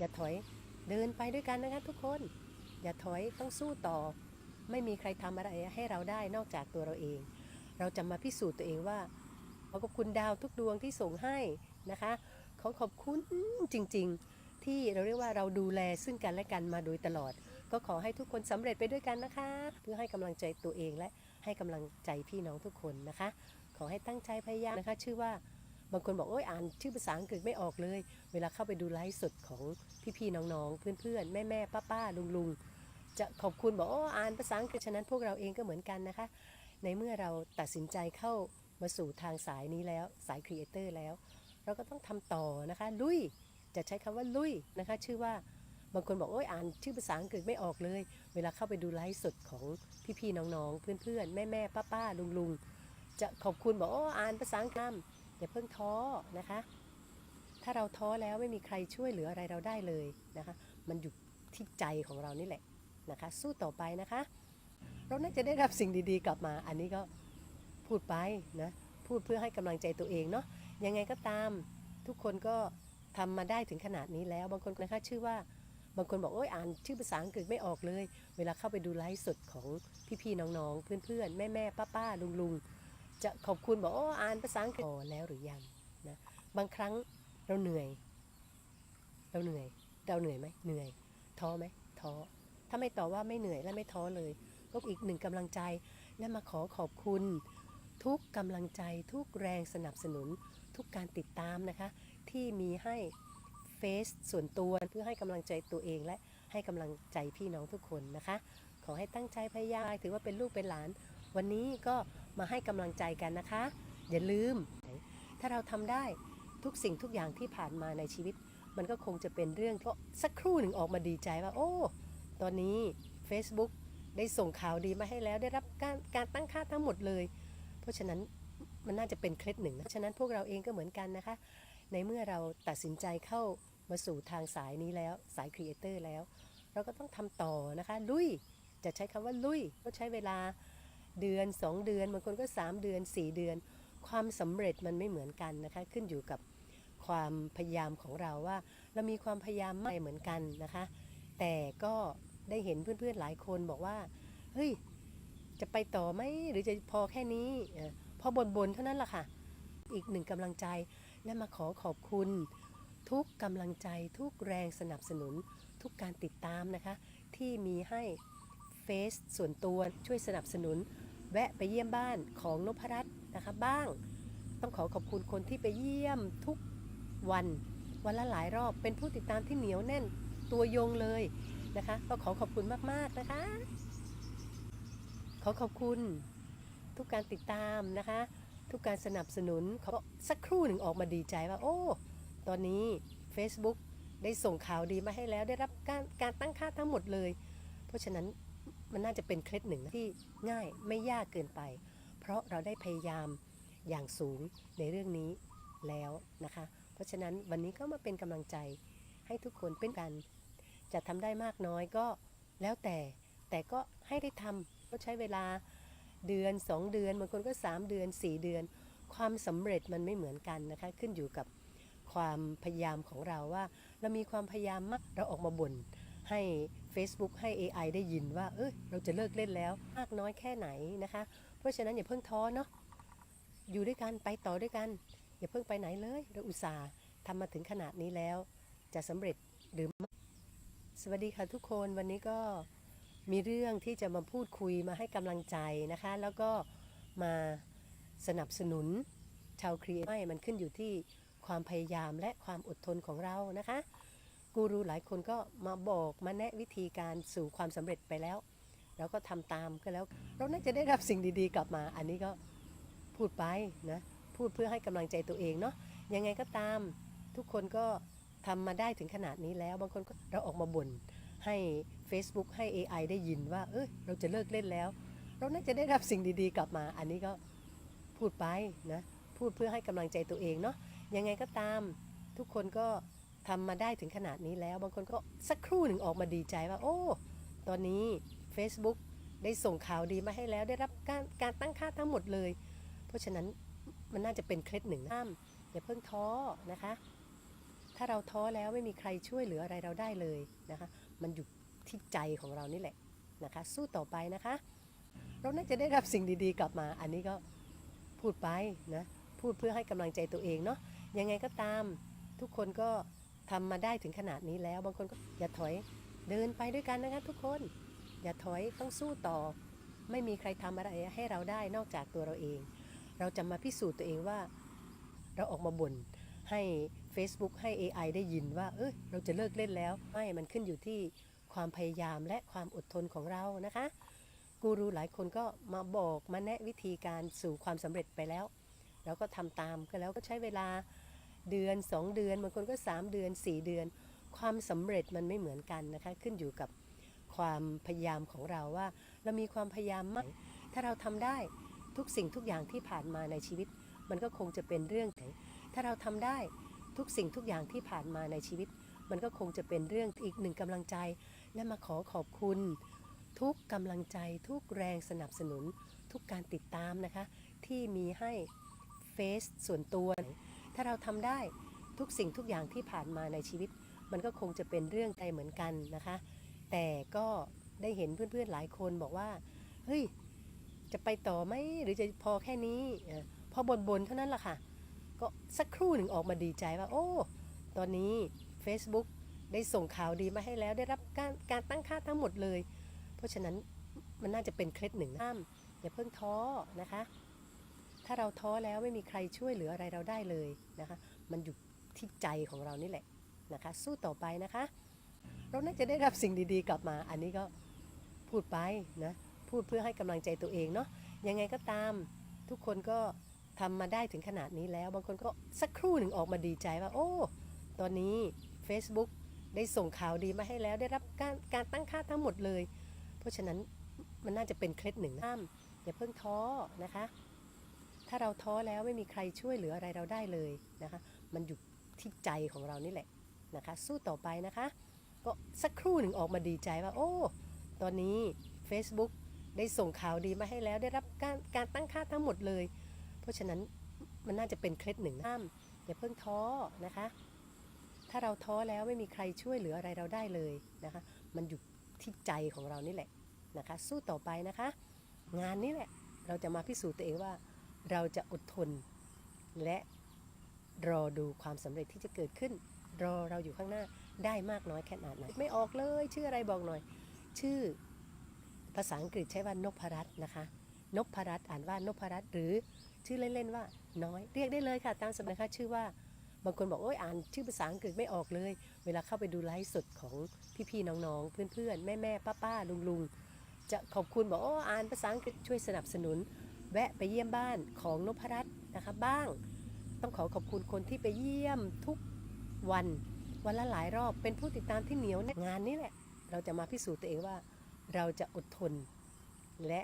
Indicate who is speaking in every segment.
Speaker 1: อย่าถอยเดินไปด้วยกันนะคะทุกคน อย่าถอยต้องสู้ต่อ ไม่มีใครทำอะไรให้เราได้นอกจากตัวเราเอง เราจะมาพิสูจน์ตัวเองว่าขอขอบคุณดาวทุกดวงที่ส่งให้นะคะขอขอบคุณจริง ๆ ที่เราเรียกว่าเราดูแลซึ่งกันและกันมาโดยตลอด ก็ขอให้ทุกคนสำเร็จไปด้วยกันนะคะ เพื่อให้กำลังใจตัวเองและให้กำลังใจพี่น้องทุกคนนะคะ ขอให้ตั้งใจพยายามนะคะ ชื่อว่า บางคนบอกโอ้ยอ่านชื่อภาษาอังกฤษไม่ออกเลย เวลาเข้าไปดูไลฟ์สดของพี่ๆน้องๆ เพื่อนๆ แม่ๆป้าๆลุงๆ จะขอบคุณบอกโอ้อ่านภาษาอังกฤษฉะนั้นพวกเราเองก็เหมือนกันนะคะ ในเมื่อเราตัดสินใจเข้ามาสู่ทางสายนี้แล้วสายครีเอเตอร์แล้ว เราก็ต้องทำต่อนะคะ ลุยจะใช้คำว่าลุยนะคะ ชื่อว่าบางคนบอกโอ้ยอ่านชื่อภาษาอังกฤษไม่ออกเลย เวลาเข้าไปดูไลฟ์สดของพี่ๆน้องๆ เพื่อนๆ แม่ๆป้าๆลุงๆ จะขอบคุณบอกโอ้อ่านภาษาอังกฤษ อย่าเพิ่งท้อนะคะ ถ้าเราท้อแล้วไม่มีใครช่วยเหลืออะไรเราได้เลยนะคะ มันอยู่ที่ใจของเรานี่แหละนะคะ สู้ต่อไปนะคะ เราน่าจะได้รับสิ่งดีๆ กลับมา อันนี้ก็พูดไปนะพูดเพื่อให้กำลังใจตัวเองเนาะยังไงก็ตามทุกคนก็ทำมาได้ถึงขนาดนี้แล้ว บางคนนะคะชื่อว่าบางคนบอกโอ้ยอ่านชื่อภาษาอังกฤษไม่ออกเลย เวลาเข้าไปดูไลฟ์สดของพี่ๆน้องๆ เพื่อนๆ แม่ๆป้าๆลุงๆ จะขอบคุณบอกโอ้อ่านภาษาอังกฤษพอแล้วหรือยังนะบางครั้งเราเหนื่อย เราเหนื่อย เราเหนื่อยไหมเหนื่อย ท้อไหมท้อถ้าไม่ตอบว่าไม่เหนื่อยและไม่ท้อเลย ก็อีกหนึ่งกำลังใจและมาขอขอบคุณ ทุกกำลังใจทุกแรงสนับสนุน ทุกการติดตามนะคะ ที่มีให้เฟซส่วนตัวเพื่อให้กำลังใจตัวเองและให้กำลังใจพี่น้องทุกคนนะคะ ขอให้ตั้งใจพยายามถือว่าเป็นลูกเป็นหลาน วันนี้ก็ มาให้กำลังใจกันนะคะ อย่าลืม ถ้าเราทำได้ทุกสิ่งทุกอย่างที่ผ่านมาในชีวิต มันก็คงจะเป็นเรื่องก็สักครู่หนึ่งออกมาดีใจว่า โอ้ ตอนนี้ Facebook ได้ส่งข่าวดีมาให้แล้ว ได้รับการการตั้งค่าทั้งหมดเลย เพราะฉะนั้นมันน่าจะเป็นเคล็ดหนึ่งนะฉะนั้นพวกเราเองก็เหมือนกันนะคะ ในเมื่อเราตัดสินใจเข้ามาสู่ทางสายนี้แล้วสายครีเอเตอร์แล้ว เราก็ต้องทำต่อนะคะ ลุยจะใช้คำว่าลุยก็ใช้เวลา เดือน 2 เดือนบางคนก็ 3 เดือน 4 เดือน ความสำเร็จมันไม่เหมือนกันนะคะ ขึ้นอยู่กับความพยายามของเราว่า เรามีความพยายามไม่เหมือนกันนะคะ แต่ก็ได้เห็นเพื่อนๆหลายคนบอกว่าเฮ้ยจะไปต่อไหมหรือจะพอแค่นี้เออพอบนๆเท่านั้นแหละค่ะ อีกหนึ่งกำลังใจและมาขอขอบคุณ ทุกกำลังใจทุกแรงสนับสนุนทุกการติดตามนะคะ ที่มีให้ เฟซส่วนตัวช่วยสนับสนุน แวะไปเยี่ยมบ้านของนพรัตน์นะคะบ้าง ต้องขอขอบคุณคนที่ไปเยี่ยมทุกวัน วันละหลายรอบเป็นผู้ติดตามที่เหนียวแน่นตัวยงเลยนะคะก็ขอขอบคุณมาก ๆ นะคะ ขอขอบคุณทุกการติดตามนะคะ ทุกการสนับสนุนเขอสักครู่หนึ่งออกมาดีใจว่า โอ้ ตอนนี้ Facebook ได้ส่งข่าวดีมาให้แล้วได้รับการการตั้งค่าทั้งหมดเลย เพราะฉะนั้น มันน่าจะเป็นเคล็ดหนึ่งที่ง่ายไม่ยากเกินไป เพราะเราได้พยายามอย่างสูงในเรื่องนี้แล้วนะคะ เพราะฉะนั้นวันนี้ก็มาเป็นกำลังใจให้ทุกคนเป็นกัน จะทำได้มากน้อยก็แล้วแต่ แต่ก็ให้ได้ทำก็ใช้เวลาเดือน 2 เดือนบางคนก็ 3 เดือน 4 เดือน ความสำเร็จมันไม่เหมือนกันนะคะ ขึ้นอยู่กับความพยายามของเราว่า เรามีความพยายามมากเราออกมาบ่นให้ Facebook ให้ AI ได้ยินว่า เอยเราจะเลิกเล่นแล้วมากน้อยแค่ไหนนะคะ เพราะฉะนั้นอย่าเพิ่งท้อเนาะอยู่ด้วยกันไปต่อด้วยกัน อย่าเพิ่งไปไหนเลยเราอุตส่าห์ทำมาถึงขนาดนี้แล้ว จะสำเร็จหรือไม่สวัสดีค่ะทุกคนวันนี้ก็มีเรื่องที่จะมาพูดคุยมาให้กำลังใจนะคะ แล้วก็มาสนับสนุนชาวครีเอทไม่มันขึ้นอยู่ที่ความพยายามและความอดทนของเรานะคะ กูรูหลายคนก็มาบอกมาแนะวิธีการสู่ความสำเร็จไปแล้ว เราก็ทำตามก็แล้ว เราน่าจะได้รับสิ่งดีๆ กลับมา อันนี้ก็พูดไปนะพูดเพื่อให้กำลังใจตัวเองเนาะยังไงก็ตามทุกคนก็ทำมาได้ถึงขนาดนี้แล้ว บางคนก็เราออกมาบ่นให้ Facebook ให้ AI ได้ยินว่า เอยเราจะเลิกเล่นแล้ว เราน่าจะได้รับสิ่งดีๆ กลับมา อันนี้ก็พูดไปนะพูดเพื่อให้กำลังใจตัวเองเนาะยังไงก็ตามทุกคนก็ ทำมาได้ถึงขนาดนี้แล้ว บางคนก็สักครู่หนึ่งออกมาดีใจว่า โอ้ ตอนนี้ Facebook ได้ส่งข่าวดีมาให้แล้ว ได้รับการการตั้งค่าทั้งหมดเลย เพราะฉะนั้นมันน่าจะเป็นเคล็ดหนึ่งนะห้ามอย่าเพิ่งท้อนะคะ ถ้าเราท้อแล้วไม่มีใครช่วยเหลืออะไรเราได้เลยนะคะ มันอยู่ที่ใจของเรานี่แหละนะคะ สู้ต่อไปนะคะ เราน่าจะได้รับสิ่งดีๆ กลับมา อันนี้ก็พูดไปนะ พูดเพื่อให้กำลังใจตัวเองเนาะ ยังไงก็ตามทุกคนก็ ทำมาได้ถึงขนาดนี้แล้ว บางคนก็อย่าถอยเดินไปด้วยกันนะคะทุกคน อย่าถอยต้องสู้ต่อ ไม่มีใครทำอะไรให้เราได้นอกจากตัวเราเอง เราจะมาพิสูจน์ตัวเองว่า เราออกมาบ่นให้ Facebook ให้ AI ได้ยินว่า เอยเราจะเลิกเล่นแล้วไม่มันขึ้นอยู่ที่ความพยายามและความอดทนของเรานะคะกูรูหลายคนก็มาบอกมาแนะวิธีการสู่ความสำเร็จไปแล้ว เราก็ทำตามก็แล้วก็ใช้เวลา เดือน 2 เดือนบางคนก็ 3 เดือน 4 เดือน ความสำเร็จมันไม่เหมือนกันนะคะ ขึ้นอยู่กับความพยายามของเราว่า เรามีความพยายามมาก ถ้าเราทำได้ทุกสิ่งทุกอย่างที่ผ่านมาในชีวิต มันก็คงจะเป็นเรื่องถ้าเราทำได้ทุกสิ่งทุกอย่างที่ผ่านมาในชีวิต มันก็คงจะเป็นเรื่องอีกหนึ่งกำลังใจ และมาขอขอบคุณ ทุกกำลังใจ ทุกแรงสนับสนุน ทุกการติดตามนะคะ ที่มีให้เฟซส่วนตัว ถ้าเราทำได้ทุกสิ่งทุกอย่างที่ผ่านมาในชีวิต มันก็คงจะเป็นเรื่องใจเหมือนกันนะคะ แต่ก็ได้เห็นเพื่อนๆหลายคนบอกว่าเฮ้ยจะไปต่อไหมหรือจะพอแค่นี้เออพอบนๆเท่านั้นแหละค่ะ ก็สักครู่หนึ่งออกมาดีใจว่า โอ้ ตอนนี้ Facebook ได้ส่งข่าวดีมาให้แล้วได้รับการการตั้งค่าทั้งหมดเลย เพราะฉะนั้นมันน่าจะเป็นเคล็ดหนึ่งห้ามอย่าเพิ่งท้อนะคะ ถ้าเราท้อแล้วไม่มีใครช่วยเหลืออะไรเราได้เลยนะคะ มันอยู่ที่ใจของเรานี่แหละนะคะ สู้ต่อไปนะคะ เราน่าจะได้รับสิ่งดีๆ กลับมา อันนี้ก็พูดไปนะ พูดเพื่อให้กำลังใจตัวเองเนาะ ยังไงก็ตามทุกคนก็ทำมาได้ถึงขนาดนี้แล้ว บางคนก็สักครู่หนึ่งออกมาดีใจว่า โอ้ ตอนนี้ Facebook ได้ส่งข่าวดีมาให้แล้ว ได้รับการการตั้งค่าทั้งหมดเลย เพราะฉะนั้นมันน่าจะเป็นเคล็ดหนึ่งห้ามอย่าเพิ่งท้อนะคะ ถ้าเราท้อแล้วไม่มีใครช่วยเหลืออะไรเราได้เลยนะคะ มันอยู่ที่ใจของเรานี่แหละนะคะ สู้ต่อไปนะคะ ก็สักครู่หนึ่งออกมาดีใจว่า โอ้ ตอนนี้ Facebook ได้ส่งข่าวดีมาให้แล้ว ได้รับการการตั้งค่าทั้งหมดเลย เพราะฉะนั้นมันน่าจะเป็นเคล็ดหนึ่งห้ามอย่าเพิ่งท้อนะคะ ถ้าเราท้อแล้วไม่มีใครช่วยเหลืออะไรเราได้เลยนะคะ มันอยู่ที่ใจของเรานี่แหละนะคะ สู้ต่อไปนะคะ งานนี้แหละเราจะมาพิสูจน์ตัวเองว่า เราจะอดทน และรอดูความสำเร็จที่จะเกิดขึ้น รอเราอยู่ข้างหน้าได้มากน้อยแค่ไหนไม่ออกเลย ชื่ออะไรบอกหน่อย ชื่อภาษาอังกฤษใช้ว่านพรัตน์นะคะนพรัตน์อ่านว่านพรัตน์หรือชื่อเล่นๆว่าน้อย เรียกได้เลยค่ะ ตามสมัยค่ะชื่อว่าบางคนบอกโอ้ยอ่านชื่อภาษาอังกฤษไม่ออกเลย เวลาเข้าไปดูไลฟ์สดของพี่ๆน้องๆ เพื่อนๆ แม่ๆป้าๆลุงๆ จะขอบคุณบอกโอ้อ่านภาษาอังกฤษช่วยสนับสนุน แวะไปเยี่ยมบ้านของนพรัตน์นะคะบ้าง ต้องขอขอบคุณคนที่ไปเยี่ยมทุกวัน วันละหลายรอบเป็นผู้ติดตามที่เหนียวแน่งานนี้แหละ เราจะมาพิสูจน์ตัวเองว่า เราจะอดทน และ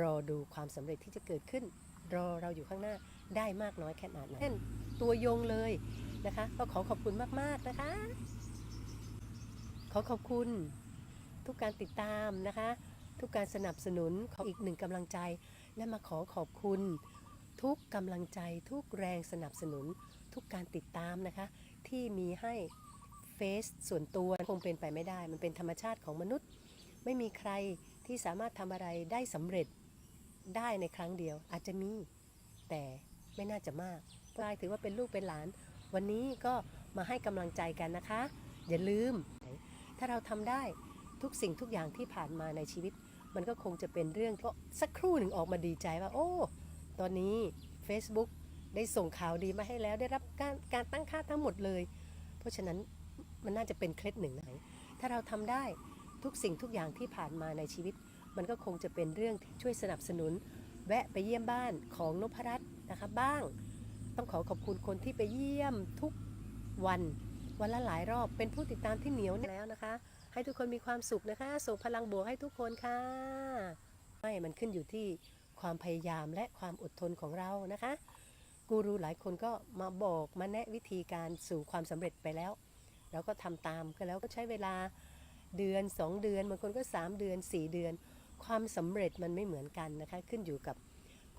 Speaker 1: รอดูความสำเร็จที่จะเกิดขึ้น รอเราอยู่ข้างหน้าได้มากน้อยแค่ไหนเช่นตัวยงเลยนะคะ ก็ขอขอบคุณมาก ๆ นะคะ ขอขอบคุณทุกการติดตามนะคะ ทุกการสนับสนุนของอีกหนึ่งกำลังใจ และมาขอขอบคุณ ทุกกำลังใจทุกแรงสนับสนุน ทุกการติดตามนะคะ ที่มีให้เฟซส่วนตัวคงเป็นไปไม่ได้ มันเป็นธรรมชาติของมนุษย์ ไม่มีใครที่สามารถทำอะไรได้สำเร็จได้ในครั้งเดียว อาจจะมี แต่ไม่น่าจะมากกลายถือว่าเป็นลูกเป็นหลาน วันนี้ก็มาให้กำลังใจกันนะคะ อย่าลืม ถ้าเราทำได้ทุกสิ่งทุกอย่างที่ผ่านมาในชีวิต มันก็คงจะเป็นเรื่องก็สักครู่หนึ่งออกมาดีใจว่า โอ้ ตอนนี้ Facebook ได้ส่งข่าวดีมาให้แล้ว ได้รับการการตั้งค่าทั้งหมดเลย เพราะฉะนั้นมันน่าจะเป็นเคล็ดหนึ่งนะถ้าเราทำได้ทุกสิ่งทุกอย่างที่ผ่านมาในชีวิต มันก็คงจะเป็นเรื่องที่ช่วยสนับสนุน แวะไปเยี่ยมบ้านของนพรัตน์นะคะบ้าง ต้องขอขอบคุณคนที่ไปเยี่ยมทุกวัน วันละหลายรอบเป็นผู้ติดตามที่เหนียวแน่นแล้วนะคะ ให้ทุกคนมีความสุขนะคะ ส่งพลังบวกให้ทุกคนค่ะ ไม่มันขึ้นอยู่ที่ความพยายามและความอดทนของเรานะคะ กูรูหลายคนก็มาบอกมาแนะวิธีการสู่ความสำเร็จไปแล้ว เราก็ทำตามก็แล้วก็ใช้เวลาเดือน 2 เดือนบางคนก็ 3 เดือน 4 เดือน ความสำเร็จมันไม่เหมือนกันนะคะ ขึ้นอยู่กับ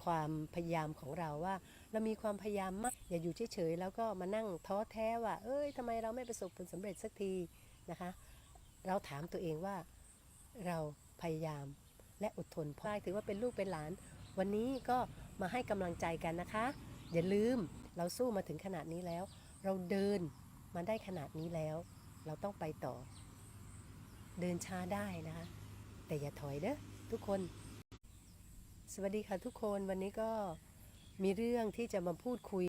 Speaker 1: ความพยายามของเราว่า เรามีความพยายามมากอย่าอยู่เฉยๆแล้วก็มานั่งท้อแท้ว่า เอ้ยทำไมเราไม่ประสบผลสำเร็จสักทีนะคะ เราถามตัวเองว่าเราพยายามและอดทนพราะถือว่าเป็นลูกเป็นหลาน วันนี้ก็มาให้กำลังใจกันนะคะ อย่าลืมเราสู้มาถึงขนาดนี้แล้ว เราเดินมาได้ขนาดนี้แล้ว เราต้องไปต่อ เดินช้าได้นะคะ แต่อย่าถอยเด้อทุกคน สวัสดีค่ะทุกคนวันนี้ก็มีเรื่องที่จะมาพูดคุย